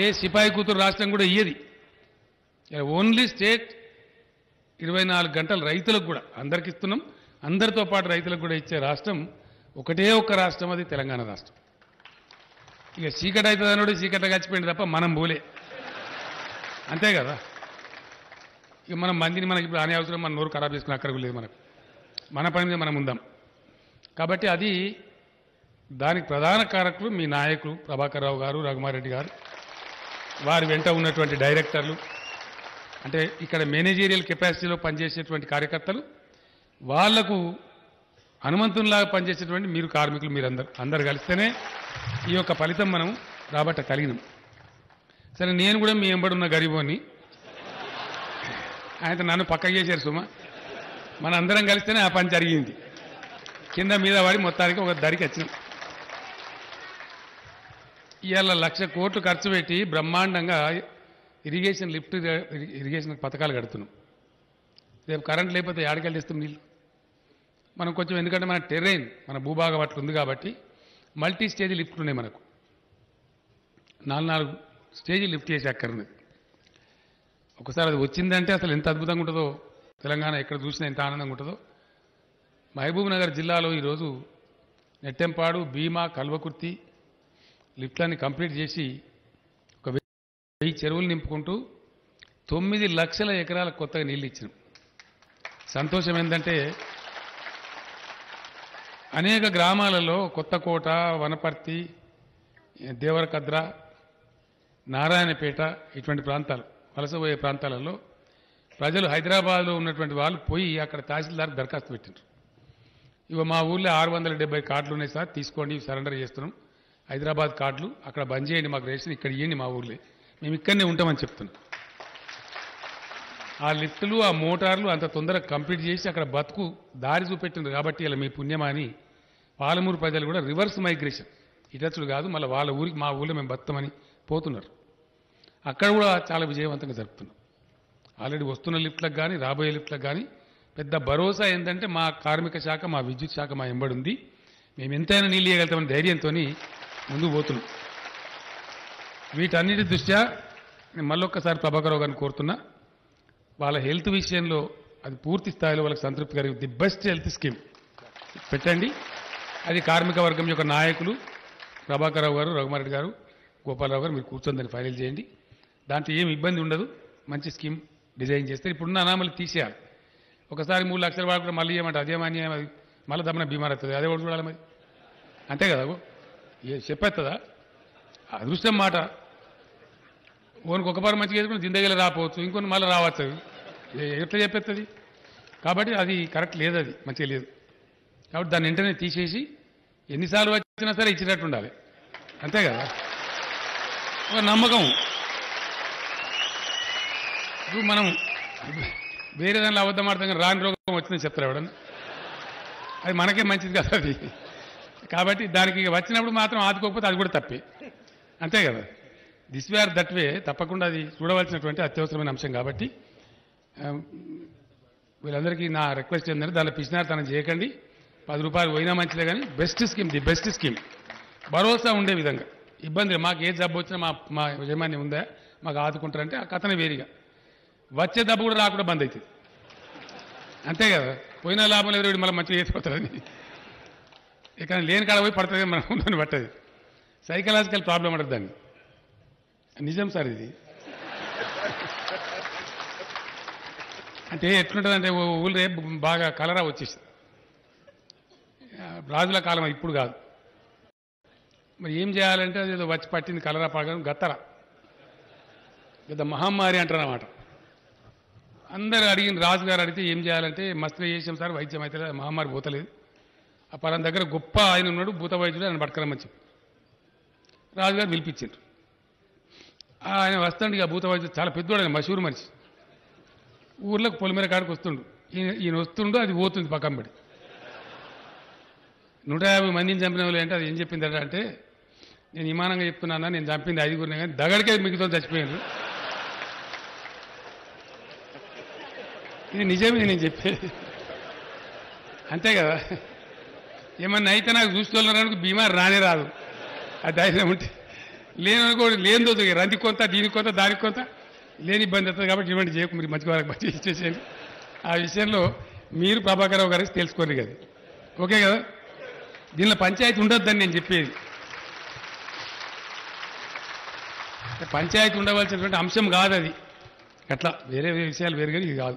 ఏ సిపాయి కూతురు రాష్ట్రం కూడా ఇయ్యది. ఓన్లీ స్టేట్ ఇరవై నాలుగు గంటలు రైతులకు కూడా అందరికి ఇస్తున్నాం. అందరితో పాటు రైతులకు కూడా ఇచ్చే రాష్ట్రం ఒకటే ఒక్క రాష్ట్రం అది తెలంగాణ రాష్ట్రం. ఇక చీకటి అవుతుంది అన్నాడు చీకట్లో గచ్చిపోయింది తప్ప మనం పోలే. అంతే కదా? ఇక మనం మందిని మనకి ఇప్పుడు అనే అవసరం మన నోరు ఖరాబ్ చేసుకుని అక్కడికి లేదు మనకు. మన పని మీద మనం ఉందాం. కాబట్టి అది దానికి ప్రధాన కారకులు మీ నాయకులు ప్రభాకర్ రావు గారు రఘుమారెడ్డి గారు వారి వెంట ఉన్నటువంటి డైరెక్టర్లు అంటే ఇక్కడ మేనేజీరియల్ కెపాసిటీలో పనిచేసేటువంటి కార్యకర్తలు వాళ్ళకు హనుమంతునిలాగా పనిచేసేటువంటి మీరు కార్మికులు మీరందరూ. అందరు కలిస్తేనే ఈ యొక్క ఫలితం మనం రాబట్ట కలిగినాం. సరే నేను కూడా మీ ఎంబడున్న గరీబోని ఆయన నన్ను పక్క చేశారు సుమ. మన అందరం కలిస్తేనే ఆ పని జరిగింది. కింద మీద పడి మొత్తానికి ఒక దరికి వచ్చినాం. ఇవాళ లక్ష కోట్లు ఖర్చు పెట్టి బ్రహ్మాండంగా ఇరిగేషన్ లిఫ్ట్ ఇరిగేషన్ పథకాలు కడుతున్నాం. రేపు కరెంట్ లేకపోతే ఏడకెళ్ళి నీళ్ళు. మనం కొంచెం ఎందుకంటే మన టెర్రైన్ మన భూభాగం అట్లా ఉంది కాబట్టి మల్టీ స్టేజ్ లిఫ్ట్లు ఉన్నాయి మనకు. నాలుగు నాలుగు స్టేజీ లిఫ్ట్ చేసి అక్కర్నది ఒకసారి అది వచ్చిందంటే అసలు ఎంత అద్భుతంగా ఉంటుందో తెలంగాణ ఎక్కడ చూసినా ఎంత ఆనందంగా ఉంటుందో. మహబూబ్ నగర్ జిల్లాలో ఈరోజు నెట్టెంపాడు భీమా కల్వకుర్తి లిఫ్ట్లన్నీ కంప్లీట్ చేసి ఒక వెయ్యి చెరువులు నింపుకుంటూ తొమ్మిది లక్షల ఎకరాల కొత్తగా నీళ్ళు ఇచ్చినాం. సంతోషం ఏంటంటే అనేక గ్రామాలలో కొత్తకోట వనపర్తి దేవరకద్ర నారాయణపేట ఇటువంటి ప్రాంతాలు. వలసపోయే ప్రాంతాలలో ప్రజలు హైదరాబాద్లో ఉన్నటువంటి వాళ్ళు పోయి అక్కడ తహసీల్దార్ దరఖాస్తు పెట్టినారు ఇవ మా ఊళ్ళో ఆరు వందల డెబ్బై కార్డులు ఉన్నాయి సార్ తీసుకోండి సరెండర్ చేస్తున్నాం. హైదరాబాద్ కార్డులు అక్కడ బంద్ చేయండి మాకు రేషన్ ఇక్కడ ఇవ్వండి మా ఊళ్ళో మేము ఇక్కడనే ఉంటామని చెప్తున్నాం. ఆ లిఫ్టులు ఆ మోటార్లు అంత తొందరగా కంప్లీట్ చేసి అక్కడ బతుకు దారి చూపెట్టింది కాబట్టి ఇలా మీ పుణ్యమా అని పాలమూరు ప్రజలు కూడా రివర్స్ మైగ్రేషన్. ఇటచ్చుడు కాదు మళ్ళీ వాళ్ళ ఊరికి మా ఊళ్ళో మేము బతామని పోతున్నారు. అక్కడ కూడా చాలా విజయవంతంగా జరుపుతున్నాం. ఆల్రెడీ వస్తున్న లిఫ్ట్లకు కానీ రాబోయే లిఫ్ట్లకు కానీ పెద్ద భరోసా ఏంటంటే మా కార్మిక శాఖ మా విద్యుత్ శాఖ మా ఎంబడి ఉంది. మేము ఎంతైనా నీళ్ళు ఇవ్వగలుగుతామని ధైర్యంతో ముందుకు పోతున్నాం. వీటన్నిటి దృష్ట్యా నేను మళ్ళొక్కసారి ప్రభాకరావు గారిని కోరుతున్నా వాళ్ళ హెల్త్ విషయంలో అది పూర్తి స్థాయిలో వాళ్ళకి సంతృప్తి కలిగి ది బెస్ట్ హెల్త్ స్కీమ్. పెట్టండి. అది కార్మిక వర్గం యొక్క నాయకులు ప్రభాకరరావు గారు రఘుమారెడ్డి గారు గోపాలరావు గారు మీరు కూర్చొని దాన్ని ఫైనల్ చేయండి. దాంట్లో ఏమి ఇబ్బంది ఉండదు. మంచి స్కీమ్ డిజైన్ చేస్తే ఇప్పుడున్న అనామలు తీసేయాలి. ఒకసారి మూడు లక్షల వాడు కూడా మళ్ళీ ఏమంటే మాన్యం అది. మళ్ళీ దమ్మన బీమార్ అవుతుంది అదే ఒకటి చూడాలి మరి. అంతే కదా చెప్పేస్తుందా అదృష్టం మాట. ఓనికి ఒక పారు మంచిగా వేసుకుని జిందగీలో రాపోవచ్చు. ఇంకొన్ని మళ్ళీ రావచ్చు ఎట్లా చెప్పేస్తుంది కాబట్టి అది కరెక్ట్ లేదు అది. మంచిగా లేదు. కాబట్టి దాన్ని వెంటనే తీసేసి ఎన్నిసార్లు వచ్చినా సరే ఇచ్చినట్టు ఉండాలి. అంతే కదా? ఒక నమ్మకం. ఇప్పుడు మనం వేరే దానిలో అబద్ధం ఆడతాం కానీ రాని రోగం వచ్చిందని చెప్తారు ఎవడన్నా అది మనకే మంచిది కదా అది. కాబట్టి దానికి ఇక వచ్చినప్పుడు మాత్రం ఆదుకోకపోతే అది కూడా తప్పే. అంతే కదా? దిస్ వేర్ దట్ వే తప్పకుండా అది చూడవలసినటువంటి అత్యవసరమైన అంశం కాబట్టి వీళ్ళందరికీ నా రిక్వెస్ట్ ఏంటంటే దానిలో పిచ్చినార్థనం చేయకండి. పది రూపాయలు పోయినా మంచిదే కానీ best scheme the best scheme భరోసా ఉండే విధంగా. ఇబ్బంది మాకు ఏ జబ్బు వచ్చినా మా మా యజమాని ఉందా? మాకు ఆదుకుంటారంటే ఆ కథనే వేరుగా. వచ్చే దెబ్బ కూడా రాకుండా బంద్ అవుతుంది అంతే కదా? పోయిన లాభం లేదు వీడు మళ్ళీ మంచిగా వేసిపోతారని ఇక్కడ లేని కాడ పోయి పడుతుంది మనం ఉందని పట్టది. సైకలాజికల్ ప్రాబ్లం అంటారు దాన్ని. నిజం సార్ ఇది. అంటే ఎట్లుంటుందంటే ఊళ్ళే బాగా కలరా వచ్చేసింది. రాజుల కాలం ఇప్పుడు కాదు. మరి ఏం చేయాలంటే అది ఏదో వచ్చి పట్టింది కలరా పడగడం గత్తర. పెద్ద మహమ్మారి అంటారు అన్నమాట అందరూ అడిగిన రాజుగారు అడిగితే ఏం చేయాలంటే మస్తు చేసాం సార్ వైద్యం అయితే మహమ్మారి పోతలేదు. ఆ పలాన దగ్గర గొప్ప ఆయన ఉన్నాడు భూత వైద్యుడు ఆయన పట్టుకురమ్మని చెప్పి. రాజుగారు పిలిపించారు ఆయన వస్తాడు ఇక భూత వైద్యుడు చాలా పెద్దోడు ఆయన మషూరు మనిషి. ఊర్లోకి పొలిమేర కాడికి వస్తుండు. ఈయన ఈయన వస్తుండు అది పోతుంది పక్కన పడి నూట యాభై మందిని చంపిన వాళ్ళు అంటే అది ఏం చెప్పిందట అంటే నేను విమానంగా చెప్తున్నాను నేను చంపింది ఐదుగురిని కానీ దగడికే మిగతా చచ్చిపోయారు ఇది నిజమే నేను చెప్పేది. అంతే కదా? ఏమన్నా అయితే నాకు చూసుకోవాలనుకో బీమా రానే రాదు. ఆ ధైర్యం ఉంటే. లేననుకో లేనిదో రంది కొంత దీనికి కొంత దానికి కొంత. లేని ఇబ్బంది అవుతుంది కాబట్టి ఇవ్వండి చేయకు మీరు మంచి వాళ్ళకి మంచి ఇచ్చేసేయండి. ఆ విషయంలో మీరు ప్రభాకరరావు గారికి తెలుసుకోండి కదా ఓకే కదా? దీనిలో పంచాయతీ ఉండొద్దని నేను చెప్పేది. పంచాయతీ ఉండవలసినటువంటి అంశం కాదు అది. అట్లా వేరే విషయాలు వేరు కానీ ఇది కాదు.